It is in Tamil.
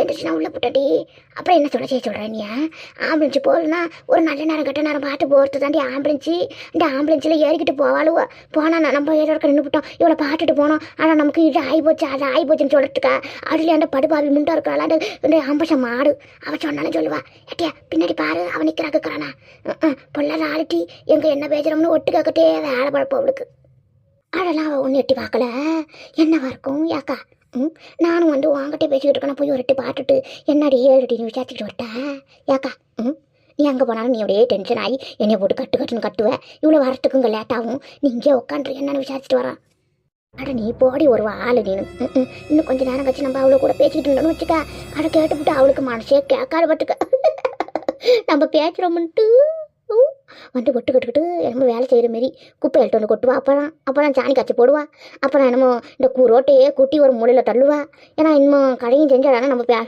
எந்திரிச்சு நான் உள்ள போட்டாடி. அப்புறம் என்ன சொல்ல செய்ய சொல்கிறேன் நீ ஆம்புலன்ஸ் போகலன்னா ஒரு நல்ல நேரம் கெட்ட நேரம் பார்த்து போகிறது தாண்டி ஆம்புலன்ஸு இந்த ஆம்புலன்ஸில் ஏறிக்கிட்டு போவாளுவோ. போனால் நம்ம ஏதோ நின்று விட்டோம் இவளை பார்த்துட்டு போனோம். ஆனால் நமக்கு இது ஆகி போச்சு அது ஆகி போச்சுன்னு சொல்லிட்டுக்கா அதுலேயே அந்த படுபாவி முண்டா இருக்கிறாள்? அந்த இந்த ஆம்பசம் மாடு. அவள் சொன்னாலும் சொல்லுவா ஏட்டியா பின்னாடி பாரு அவன் நிற்கிறாக்குறானா பொல்லாத ஆளுட்டி எங்கே என்ன பேசுகிறோம்னு ஒட்டு கேட்கட்டே வேலை பழப்பம் அவளுக்கு. அதெல்லாம் அவள் ஒன்று எட்டி பார்க்கல. என்னவா இருக்கும் யாக்கா ம்? நானும் வந்து உங்ககிட்ட பேசிக்கிட்டு இருக்கேன். போய் ஒரு எட்டி பார்த்துட்டு என்னடி ஏழுடி நீ விசாரிச்சுட்டு வரட்டா ஏக்கா ம்? நீ அங்கே போனாலும் நீ அப்படியே டென்ஷன் ஆகி என்னை போட்டு கட்டு கட்டுன்னு கட்டுவ. இவ்வளோ வரத்துக்குங்க லேட்டாகும் நீ இங்கே உட்காந்துரு என்னன்னு விசாரிச்சுட்டு வரான். அட நீ போடி ஒரு ஆள் நீனு. ம், இன்னும் கொஞ்ச நேரம் கழிச்சு நம்ம அவளை கூட பேசிக்கிட்டு இருந்தோம்னு வச்சுக்க. அதை கேட்டுவிட்டு அவளுக்கு மனசே கேட்காத பார்த்துக்க நம்ம பேசுகிறோம்ன்ட்டு வந்துட்டு ஒட்டு கட்டுக்கிட்டு என்னமோ வேலை செய்கிற மாரி குப்பை எடுத்து வந்து கொட்டுவா. அப்புறம் அப்புறம் சாணி காய்ச்சி போடுவா. அப்புறம் என்னமோ இந்த கூ ரோட்டையே கூட்டி ஒரு மூலையில் தள்ளுவா. ஏன்னா இன்னும் கடையும் செஞ்சாலும் நம்ம பே